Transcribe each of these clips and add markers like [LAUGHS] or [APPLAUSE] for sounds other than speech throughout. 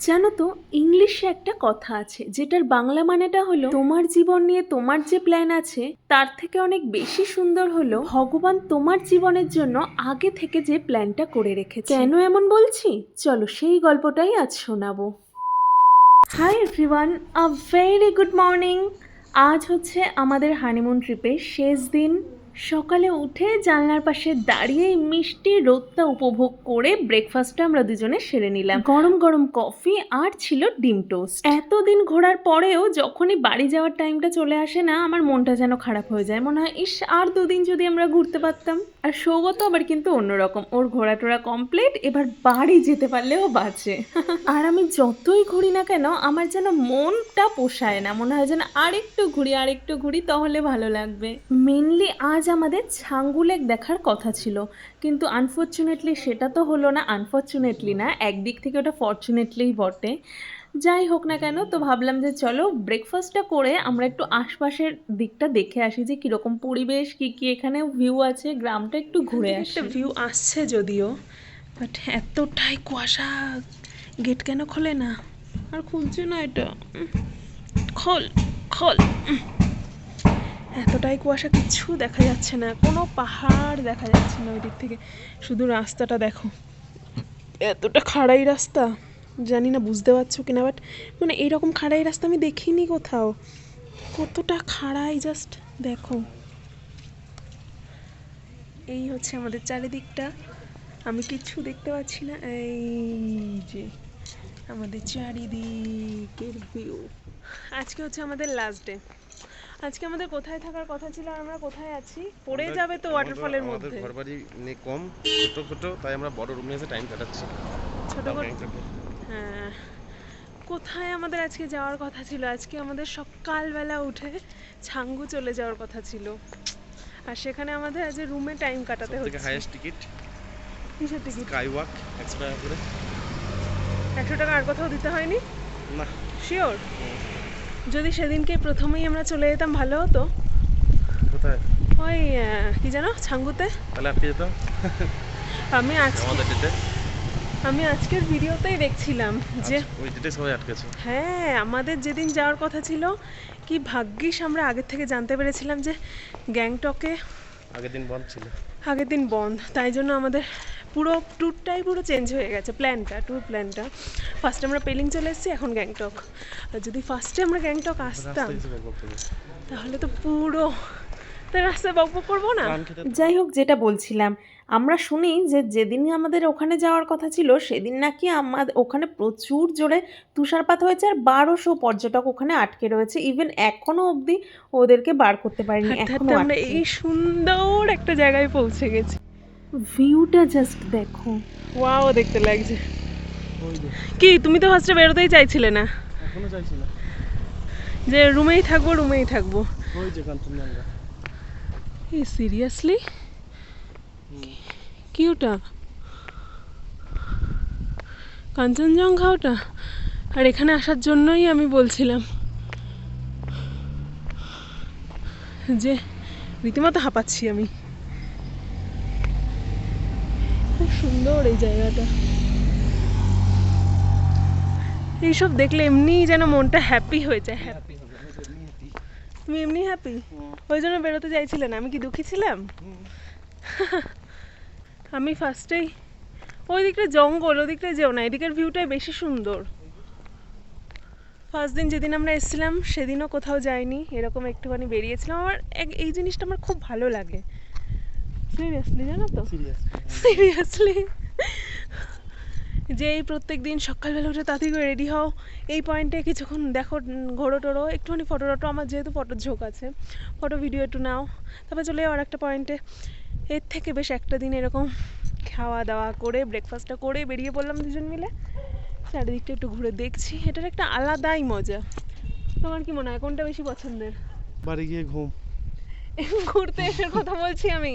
জানো তো ইংলিশে একটা কথা আছে, যেটার বাংলা মানেটা হলো, তোমার জীবন নিয়ে তোমার যে প্ল্যান আছে, তার থেকে অনেক বেশি সুন্দর হলো ভগবান তোমার জীবনের জন্য আগে থেকে যে প্ল্যানটা করে রেখেছে। কেন এমন বলছি? চলো সেই গল্পটাই আজ শোনাবো। Hi everyone a very good morning আজ হচ্ছে আমাদের হানিমুন ট্রিপের শেষ দিন। সকালে উঠে জানলার পাশে দাঁড়িয়ে মিষ্টি রোদটা উপভোগ করে ব্রেকফাস্টটা আমরা দুজনে সেরে নিলাম। গরম গরম কফি আর ছিল ডিম টোস্ট এতদিন ঘোরার পরেও যখনই বাড়ি যাওয়ার টাইমটা চলে আসে না আমার মনটা যেন খারাপ হয়ে যায়। মনে হয় ইস আর দুদিন যদি আমরা ঘুরতে পারতাম? আর সৌগত আবার কিন্তু অন্যরকম। ওর ঘোরা টোরা কমপ্লিট এবার বাড়ি যেতে পারলেও বাঁচে। আর আমি যতই ঘুরি না কেন আমার যেন মনটা পোষায় না। মনে হয় যেন আরেকটু ঘুরি আরেকটু ঘুরি তাহলে ভালো লাগবে। মেনলি আজ আমাদের ছাঙ্গু লেক দেখার কথা ছিল। কিন্তু আনফর্চুনেটলি সেটা তো হলো না আনফর্চুনেটলি না একদিক থেকে ওটা ফর্চুনেটলিই বটে। যাই হোক না কেন তো ভাবলাম যে চলো ব্রেকফাস্টটা করে আমরা একটু আশপাশের দিকটা দেখে আসি যে কীরকম পরিবেশ কী কী এখানে ভিউ আছে গ্রামটা একটু ঘুরে আসি। একটা ভিউ আসছে যদিও বাট এতটাই কুয়াশা গেট কেন খোলে না? আর খুলছে না এটা? খোল খোল। এতটাই কুয়াশা কিচ্ছু দেখা যাচ্ছে না, কোনো পাহাড় দেখা যাচ্ছে না ওই দিক থেকে। শুধু রাস্তাটা দেখো। এতটা খাড়াই রাস্তা, জানি না বুঝতে পারছ কিনা বাট মানে এইরকম খাড়াই রাস্তা আমি দেখিনি কোথাও। কতটা খাড়াই জাস্ট দেখো। এই হচ্ছে আমাদের চারিদিকটা। আমি কিচ্ছু দেখতে পাচ্ছি না, এই যে আমাদের চারিদিকের ভিউ আজকে হচ্ছে আমাদের লাস্ট ডে আজকে আমাদের কোথায় থাকার কথা ছিল আর আমরা কোথায় আছি? পড়ে যাবে তো ওয়াটারফলের মধ্যে। ঘর বাড়ি নিয়ে কম ছোট ছোট তাই আমরা বড় রুমে এসে টাইম কাটাচ্ছি। ছোট হ্যাঁ। কোথায় আমাদের আজকে যাওয়ার কথা ছিল? আজকে আমাদের সকালবেলা উঠে ছাঙ্গু চলে যাওয়ার কথা ছিল। আর সেখানে আমাদের আজ রুমে টাইম কাটাতে হচ্ছে। হাইয়েস্ট টিকিট কিসের টিকিট স্কাই ওয়াক একশো টাকা করে। একশো টাকা আর কোথাও দিতে হয়নি? না। শিওর যদি সেদিনকে প্রথমেই আমরা চলে যেতাম ভালো হতো। কোথায়? ওই কি জানো ছাঙ্গুতে। তাহলে আটকে যেতাম আমি আজকে আমি আজকের ভিডিওতেই দেখছিলাম যে ওই ডেটে সবাই আটকেছে। হ্যাঁ আমাদের যেদিন যাওয়ার কথা ছিল কি ভাগ্যিস আমরা আগের থেকে জানতে পেরেছিলাম যে গ্যাংটকে আগের দিন বন্ধ ছিল। আগের দিন বন্ধ তাই জন্য আমাদের পুরো ট্যুরটাই পুরো চেঞ্জ হয়ে গেছে প্ল্যানটা ট্যুর প্ল্যানটা ফার্স্টে আমরা পেলিং চলে এসেছি এখন গ্যাংটক আর যদি ফার্স্টে আমরা গ্যাংটক আসতাম। তাহলে তো পুরো তা রাস্তায় বকবক করব না? যাই হোক যেটা বলছিলাম আমরা শুনি যে যেদিন আমাদের ওখানে যাওয়ার কথা ছিল সেদিন নাকি আমাদের ওখানে প্রচুর জোরে তুষারপাত হয়েছে আর বারোশো পর্যটক ওখানে আটকে রয়েছে। ইভেন এখনও অবধি ওদেরকে বার করতে পারিনি এখনও আমরা এই সুন্দর একটা জায়গায় পৌঁছে গেছি। ভিউটা জাস্ট দেখো। ওয়াও দেখতে লাগছে। কি তুমি তো ফার্স্টে বেরোতেই চাইছিলে না? এখনও চাইছি না যে রুমেই থাকব রুমেই থাকব। ওই যে কাঞ্চনজঙ্ঘা এই সিরিয়াসলি কি ওটা কাঞ্চনজঙ্ঘা ওটা? আর এখানে আসার জন্যই আমি বলছিলাম। যে রীতিমতো হাঁপাচ্ছি আমি খুব সুন্দর এই জায়গাটা। এইসব দেখলে এমনিই যেন মনটা হ্যাপি হয়ে যায় হ্যাপি তুমি এমনি হ্যাপি ওই জন্য বেরোতে চাইছিলে না আমি কি দুঃখী ছিলাম? [LAUGHS] আমি ফার্স্টেই ওই দিকটা জঙ্গল ওই দিকটা যেও না এদিকের ভিউটাই বেশি সুন্দর। ফার্স্ট দিন যেদিন আমরা এসেছিলাম সেদিনও কোথাও যাইনি এরকম একটুখানি বেরিয়েছিলাম। আমার এক- এই জিনিসটা আমার খুব ভালো লাগে। সিরিয়াসলি জানো তো? সিরিয়াস সিরিয়াসলি যে এই প্রত্যেক দিন সকালবেলা উঠে তাড়াতাড়ি করে রেডি হও এই পয়েন্টে কিছুক্ষণ দেখো ঘোরো টোরো একটুখানি ফটো টটো আমার যেহেতু ফটোর ঝোঁক আছে ফটো ভিডিও একটু নাও। তারপর চলে যাও আর একটা পয়েন্টে এর থেকে বেশ একটা দিন এরকম খাওয়া দাওয়া করে ব্রেকফাস্টটা করে বেরিয়ে পড়লাম দুজন মিলে। চারিদিকটা একটু ঘুরে দেখছি। এটার একটা আলাদাই মজা। তোমার কি মনে হয় কোনটা বেশি পছন্দের? বাড়ি গিয়ে ঘুম। ঘুরতে এসে কথা বলছি আমি?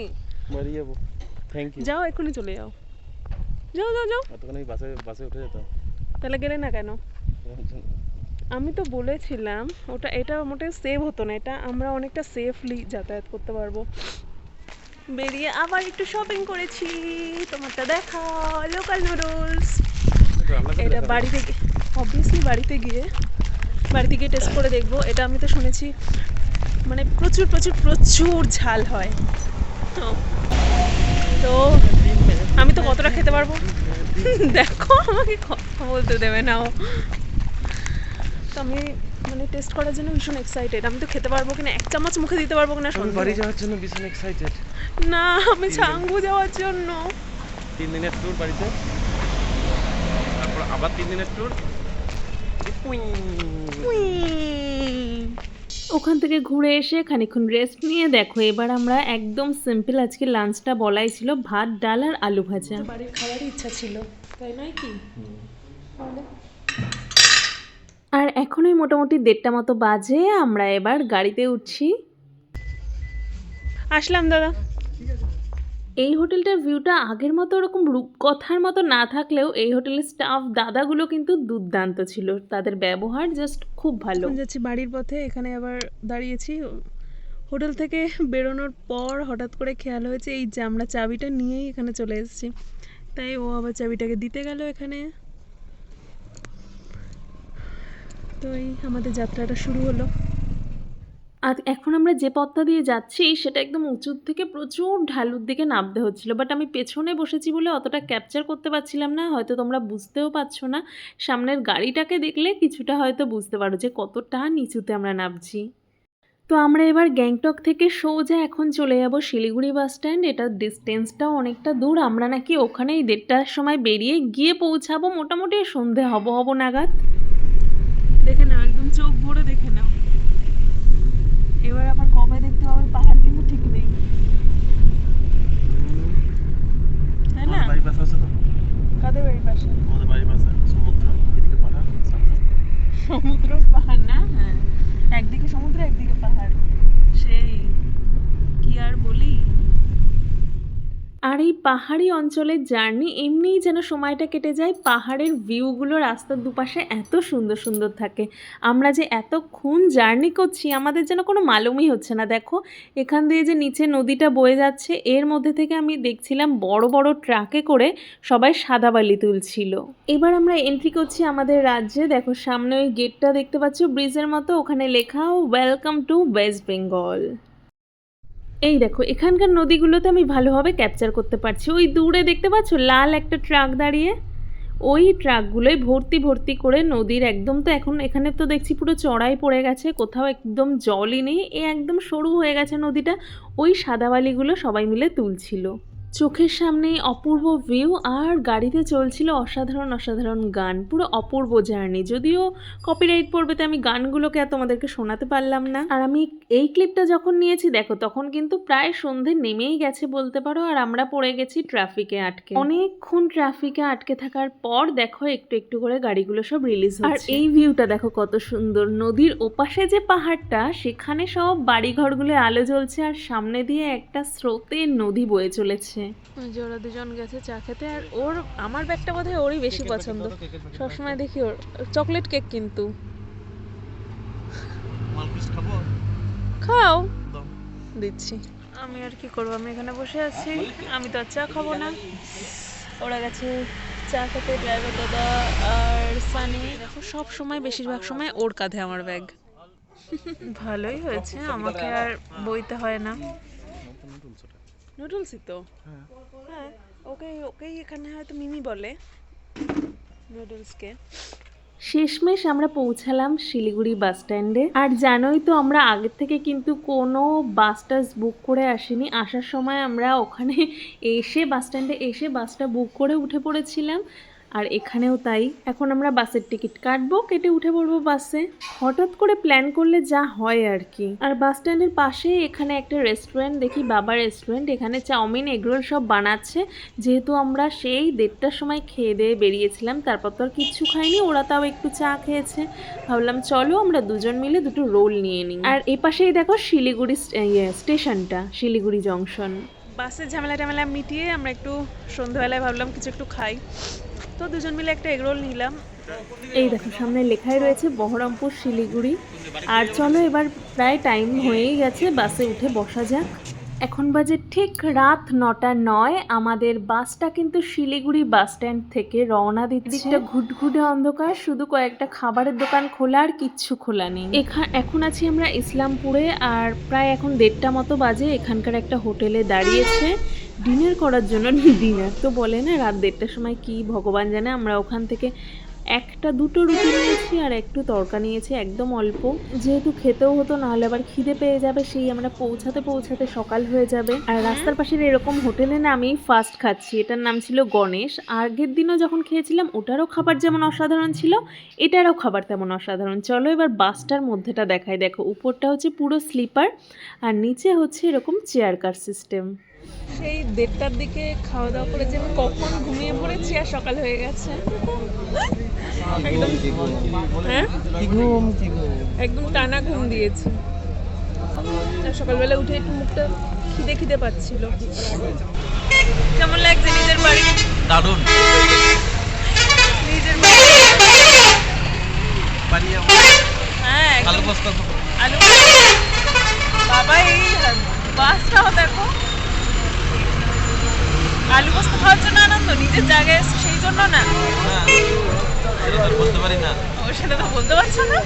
যাব। থ্যাংক ইউ যাও এক্ষুনি চলে যাও। যাও যাও যাও। এতক্ষণ আমি বাসে বাসে উঠে যেতাম? তাহলে গেলে না কেন? আমি তো বলেছিলাম ওটা এটা মোটে সেভ হতো না। এটা আমরা অনেকটা সেফলি যাতায়াত করতে পারব। বেরিয়ে আবার একটু শপিং করেছি। তোমারটা দেখা লোকাল নুডলস এটা। বাড়ি থেকে অবভিয়াসলি বাড়িতে গিয়ে বাড়িতে গিয়ে টেস্ট করে দেখব। এটা আমি তো শুনেছি মানে প্রচুর প্রচুর প্রচুর ঝাল হয়। তো তো আমি তো কতটা খেতে পারব? দেখো আমাকে কথা বলতে দেবে না ও। তো আমি মানে টেস্ট করার জন্য ভীষণ এক্সাইটেড আমি তো খেতে পারব কিনা এক চামচ মুখে দিতে পারব কিনা সন্দেহ। বাড়ি যাওয়ার জন্য ভীষণ এক্সাইটেড না আমি চাঙ্গু যাওয়ার জন্য। তিন দিনের ট্যুর বাড়িতে। তারপর আবার তিন দিনের ট্যুর ওখান থেকে ঘুরে এসে খানিক্ষণ রেস্ট নিয়ে দেখো এবার আমরা একদম সিম্পল আজকে লাঞ্চটা বলাই ছিল ভাত ডাল আর আলু ভাজা। বাড়ির খাওয়ার ইচ্ছা ছিল তাই নয় কি? আর এখনই মোটামুটি দেড়টা মতো বাজে আমরা এবার গাড়িতে উঠছি। আসলাম দাদা। এই হোটেলটার ভিউটা আগের মতো ওরকম রূপকথার মতো না থাকলেও এই হোটেলের স্টাফ দাদাগুলো কিন্তু দুর্দান্ত ছিল। তাদের ব্যবহার জাস্ট খুব ভালো। যাচ্ছি বাড়ির পথে, এখানে আবার দাঁড়িয়েছি। হোটেল থেকে বেরোনোর পর হঠাৎ করে খেয়াল হয়েছে, এই যে আমরা চাবিটা নিয়েই এখানে চলে এসেছি। তাই ও আবার চাবিটাকে দিতে গেল এখানে। তো এই আমাদের যাত্রাটা শুরু হলো। আর এখন আমরা যে পথটা দিয়ে যাচ্ছি, সেটা একদম উঁচুর থেকে প্রচুর ঢালুর দিকে নামতে হচ্ছিল। বাট আমি পেছনে বসেছি বলে অতটা ক্যাপচার করতে পারছিলাম না। হয়তো তোমরা বুঝতেও পারছ না। সামনের গাড়িটাকে দেখলে কিছুটা হয়তো বুঝতে পারো যে কতটা নিচুতে আমরা নামছি। তো আমরা এবার গ্যাংটক থেকে সোজা এখন চলে যাব শিলিগুড়ি বাস স্ট্যান্ড। এটার ডিস্টেন্সটাও অনেকটা দূর। আমরা নাকি ওখানেই দেড়টার সময় বেরিয়ে গিয়ে পৌঁছাবো। মোটামুটি সন্ধে হব হব নাগাদ। দেখে নাও, একদম চোখ ভরে দেখে নাও। এবার আবার কবে দেখতে পাবে? পাহাড় কিন্তু ঠিক নেই। তাই না? বাড়ির পাশে আছে তো। কাদের বাড়ির পাশে? আমাদের বাড়ির পাশে সমুদ্র এদিকে পাহাড় সমুদ্র পাহাড় না? হ্যাঁ। একদিকে সমুদ্র একদিকে পাহাড় সেই কি আর বলি আর এই পাহাড়ি অঞ্চলের জার্নি এমনিই যেন সময়টা কেটে যায়, পাহাড়ের ভিউগুলো রাস্তার দুপাশে এত সুন্দর সুন্দর থাকে। আমরা যে এতক্ষণ জার্নি করছি, আমাদের যেন কোনো মালুমই হচ্ছে না। দেখো, এখান দিয়ে যে নিচে নদীটা বয়ে যাচ্ছে, এর মধ্যে থেকে আমি দেখছিলাম বড় বড় ট্রাকে করে সবাই সাদা বালি তুলছিল। এবার আমরা এন্ট্রি করছি আমাদের রাজ্যে। দেখো, সামনে ওই গেটটা দেখতে পাচ্ছ ব্রিজের মতো। ওখানে লেখা ওয়েলকাম টু ওয়েস্ট বেঙ্গল এই দেখো, এখানকার নদীগুলোতে আমি ভালোভাবে ক্যাপচার করতে পারছি। ওই দূরে দেখতে পাচ্ছ, লাল একটা ট্রাক দাঁড়িয়ে? ওই ট্রাকগুলোই ভর্তি ভর্তি করে নদীর একদম তো এখন, এখানে তো দেখছি পুরো চড়াই পড়ে গেছে, কোথাও একদম জলই নেই। এ একদম সরু হয়ে গেছে নদীটা। ওই সাদা বালিগুলো সবাই মিলে তুলছিল। চোখের সামনেই অপূর্ব ভিউ আর গাড়িতে চলছিল অসাধারণ অসাধারণ গান। পুরো অপূর্ব জার্নি যদিও কপিরাইট পড়বে তো আমি গানগুলোকে আর তোমাদেরকে শোনাতে পারলাম না। আর আমি এই ক্লিপটা যখন নিয়েছি দেখো তখন কিন্তু প্রায় সন্ধে নেমেই গেছে বলতে পারো আর আমরা পড়ে গেছি ট্রাফিকে আটকে। অনেকক্ষণ ট্রাফিকে আটকে থাকার পর দেখো একটু একটু করে গাড়িগুলো সব রিলিজ আর এই ভিউটা দেখো কত সুন্দর। নদীর ওপাশে যে পাহাড়টা সেখানে সব বাড়িঘরগুলো আলো জ্বলছে আর সামনে দিয়ে একটা স্রোতের নদী বয়ে চলেছে। ওই যে ওরা দুজন গেছে চা খেতে আর ওর আমার ব্যাগটা বোধহয় ওরই বেশি পছন্দ। সবসময় দেখি ওর। চকলেট কেক কিন্তু। মালপিস খাব? খাও। দিচ্ছি। আমি আর কি করব? আমি এখানে বসে আছি। আমি তো আর চা খাব না। ওরা গেছে চা খেতে ড্রাইভার দাদা আর সানি। দেখো সব সময় বেশিরভাগ সময় ওর কাঁধে আমার ব্যাগ। ভালোই হয়েছে। আমাকে আর বইতে হয় না। নুডলসই তো? হ্যাঁ। ওকে ওকে ওকেই এখানে হয়তো মিমি বলে নুডলসকে শেষমেশ আমরা পৌঁছালাম শিলিগুড়ি বাস স্ট্যান্ডে। আর জানোই তো আমরা আগের থেকে কিন্তু কোনো বাস টাস বুক করে আসিনি। আসার সময় আমরা ওখানে এসে বাস স্ট্যান্ডে এসে বাসটা বুক করে উঠে পড়েছিলাম। আর এখানেও তাই। এখন আমরা বাসের টিকিট কাটবো কেটে উঠে পড়ব বাসে। হঠাৎ করে প্ল্যান করলে যা হয় আর কি। আর বাস স্ট্যান্ডের পাশে এখানে একটা রেস্টুরেন্ট দেখি বাবা রেস্টুরেন্ট এখানে চাউমিন এগরোল সব বানাচ্ছে। যেহেতু আমরা সেই দেড়টার সময় খেয়ে দিয়ে বেরিয়েছিলাম তারপর তো আর কিচ্ছু খাইনি ওরা তাও একটু চা খেয়েছে। ভাবলাম চলো আমরা দুজন মিলে দুটো রোল নিয়ে নিই। আর এ পাশেই দেখো শিলিগুড়ি ইয়ে, স্টেশনটা শিলিগুড়ি জংশন বাসের ঝামেলা টামেলা মিটিয়ে আমরা একটু সন্ধ্যাবেলায় ভাবলাম কিছু একটু খাই। তো দুজন মিলে একটা এগরোল নিলাম। এই দেখো, সামনে লেখাই রয়েছে বহরমপুর শিলিগুড়ি। আর চলো এবার প্রায় টাইম হয়েই গেছে, বাসে উঠে বসা যাক। এখন বাজে ঠিক রাত নটা নয়, আমাদের বাসটা কিন্তু শিলিগুড়ি বাস স্ট্যান্ড থেকে রওনা দিচ্ছে। ঘুটঘুটে অন্ধকার, শুধু কয়েকটা খাবারের দোকান খোলা আর কিচ্ছু খোলা নেই। এখা- এখন আছি আমরা ইসলামপুরে, আর প্রায় এখন দেড়টা মতো বাজে, এখানকার একটা হোটেলে দাঁড়িয়েছে। ডিনার করার জন্য ডিনার তো বলে না রাত দেড়টার সময় কি ভগবান জানে আমরা ওখান থেকে একটা দুটো রুটি নিয়েছি আর একটু তরকা নিয়েছি একদম অল্প। যেহেতু খেতেও হতো নাহলে আবার খিদে পেয়ে যাবে সেই আমরা পৌঁছাতে পৌঁছাতে সকাল হয়ে যাবে। আর রাস্তার পাশের এরকম হোটেলে না আমি ফার্স্ট খাচ্ছি এটার নাম ছিল গণেশ। আগের দিনও যখন খেয়েছিলাম ওটারও খাবার যেমন অসাধারণ ছিল এটারও খাবার তেমন অসাধারণ। চলো এবার বাসটার মধ্যেটা দেখাই দেখো উপরটা হচ্ছে পুরো স্লিপার আর নিচে হচ্ছে এরকম চেয়ার কার সিস্টেম সেই দেড়টার দিকে খাওয়া দাওয়া করেছি। আমি কখন ঘুমিয়ে পড়েছি আর সকাল হয়ে গেছে। একদম হ্যাঁ একদম টানা ঘুম দিয়েছি। সকালবেলা উঠে একটু মুখটা খিদে খিদে পাচ্ছিল। কেমন লাগছে নিজের বাড়ি? দারুণ নিজের বাড়ি বাড়ি হ্যাঁ একদম আলু পোস্ত আলু বাবা এই বাসটাও দেখো আলু পোস্ত খাওয়ার জন্য আনন্দ নিজের জায়গায় এসে সেই জন্য না না এটা তো বলতে পারি না। সেটা তো বলতে পারছ না?